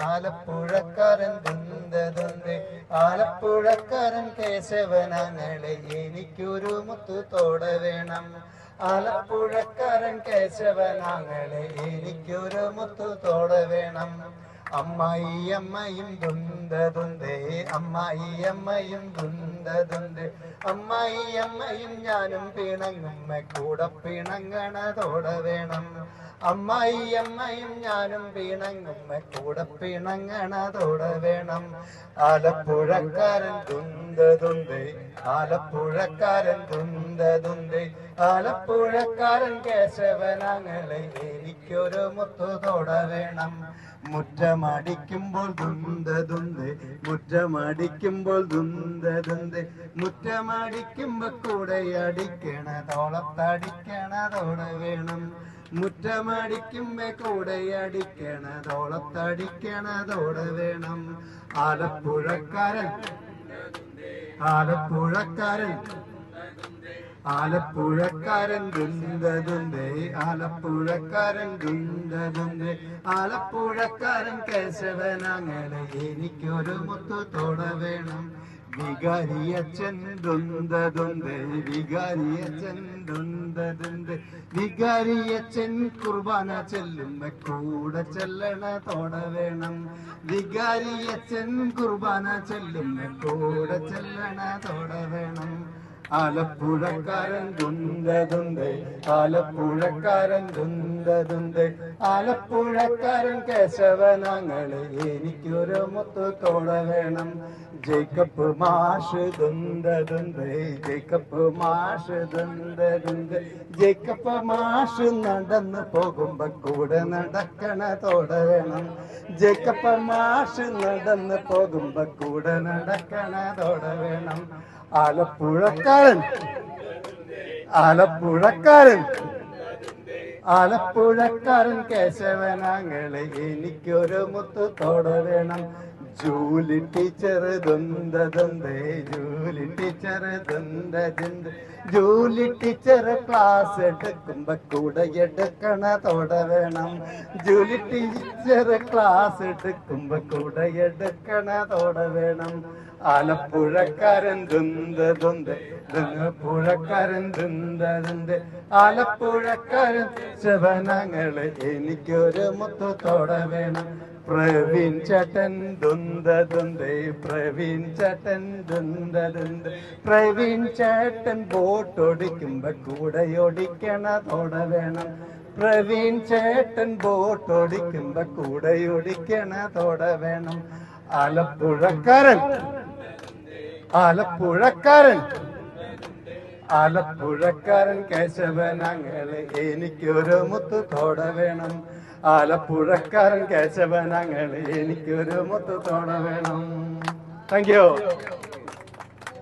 ആലപ്പുഴക്കാരൻ ദുന്തതുണ്ട് ആലപ്പുഴക്കാരൻ കേശവനങ്ങളെ എനിക്കൊരു മുത്തു തോട വേണം. ആലപ്പുഴക്കാരൻ കേശവനാങ്ങളെ എനിക്കൊരു മുത്തു തോട വേണം. അമ്മായി അമ്മയും ദുന്തതുണ്ട് അമ്മായി അമ്മയും ദുന്തതുണ്ട് അമ്മായി അമ്മയും ഞാനും പിണങ്ങുമ്മ കൂടെ പിണങ്ങണതോടെ വേണം. അമ്മായി അമ്മയും ഞാനും പിണങ്ങുമ്മ കൂടെ പിണങ്ങണതോടെ വേണം. ആലപ്പുഴക്കാരൻ ദുന്തതുണ്ട് ആലപ്പുഴക്കാരൻ ദുന്തതുണ്ട് ആലപ്പുഴക്കാരൻ കേശവനങ്ങളെ എനിക്കൊരു മുത്തു വേണം. മുറ്റമടിക്കുമ്പോൾ ദുന്തതുണ്ട് മുറ്റമടിക്കുമ്പോൾ ദുന്തതുണ്ട് മുറ്റമടിക്കുമ്പോ കൂടെ അടിക്കണ തോളത്തടിക്കണതോടെ വേണം. മുറ്റമടിക്കുമ്പോ കൂടെ അടിക്കണ തോളത്തടിക്കണതോടെ വേണം. ആലപ്പുഴക്കാരൻ ആലപ്പുഴക്കാരൻ ആലപ്പുഴക്കാരൻ ദുന്തതുന്തേ ആലപ്പുഴക്കാരൻ ദുന്തതുന്തേ ആലപ്പുഴക്കാരൻ കേശവനങ്ങനെ എനിക്കൊരു മുത്തു തോട വേണം. വികാരിയച്ഛൻ ദുന്തതുന്തേ വികാരിയച്ഛൻ ദുന്തതുണ്ട് വികാരിയച്ഛൻ കുർബാന ചെല്ലുമ്പ കൂടെ ചെല്ലണ തോട വേണം. വികാരിയച്ഛൻ കുർബാന ചെല്ലുമ്പ കൂടെ ചെല്ലണ തോട വേണം. ആലപ്പുഴക്കാരൻ തുന്തതുണ്ട് ആലപ്പുഴക്കാരൻ തുന്തതുണ്ട് ആലപ്പുഴക്കാരൻ കേശവനങ്ങൾ എനിക്കൊരു മുത്തുത്തോട വേണം. ജേക്കപ്പ് മാഷ് തുന്തതുണ്ട് ജേക്കപ്പ് മാഷ് തുന്തതുണ്ട് ജേക്കപ്പ് മാഷ് നടന്ന് പോകുമ്പോ കൂടെ നടക്കണ തോട വേണം. ജേക്കപ്പ് മാഷ് നടന്ന് പോകുമ്പോ കൂടെ നടക്കണ തോട വേണം. ആലപ്പുഴക്കാരൻ. ആലപ്പുഴക്കാരൻ. ആലപ്പുഴക്കാരൻ കേശവനാങ്ങളെ എനിക്കൊരു മുത്തു വേണം ജൂലി ടീച്ചർ ദന്ത ദന്തേ ജൂലി ടീച്ചർ ദന്ത ദന്ത ജൂലി ടീച്ചർ ക്ലാസ് എടുക്കുമ്പോ കൂടെ എടുക്കണ തുടരണം ജൂലി ടീച്ചർ ക്ലാസ് എടുക്കുമ്പോ കൂടെ എടുക്കണ തോട ആലപ്പുഴക്കാരൻ ദുന്തതുണ്ട് പുഴക്കാരൻ ദുന്തതുണ്ട് ആലപ്പുഴക്കാരൻ ശവനങ്ങൾ എനിക്കൊരു മുത്തു വേണം. പ്രവീൺ ചേട്ടൻ ദുന്തതുണ്ട് പ്രവീൺ ചേട്ടൻ ദുന്തതുണ്ട് പ്രവീൺ ചേട്ടൻ ബോട്ട് ഓടിക്കുമ്പോ കൂടെ ഓടിക്കണ വേണം. പ്രവീൺ ചേട്ടൻ ബോട്ട് ഓടിക്കുമ്പോ കൂടെ ഓടിക്കണ തോട വേണം. ആലപ്പുഴക്കാരൻ ആലപ്പുഴക്കാരൻ ആലപ്പുഴക്കാരൻ കേശവനങ്ങൾ എനിക്കൊരു മുത്തു തോട വേണം. ആലപ്പുഴക്കാരൻ കേശവനങ്ങളെ എനിക്കൊരു മുത്തു തോണ വേണം. Thank you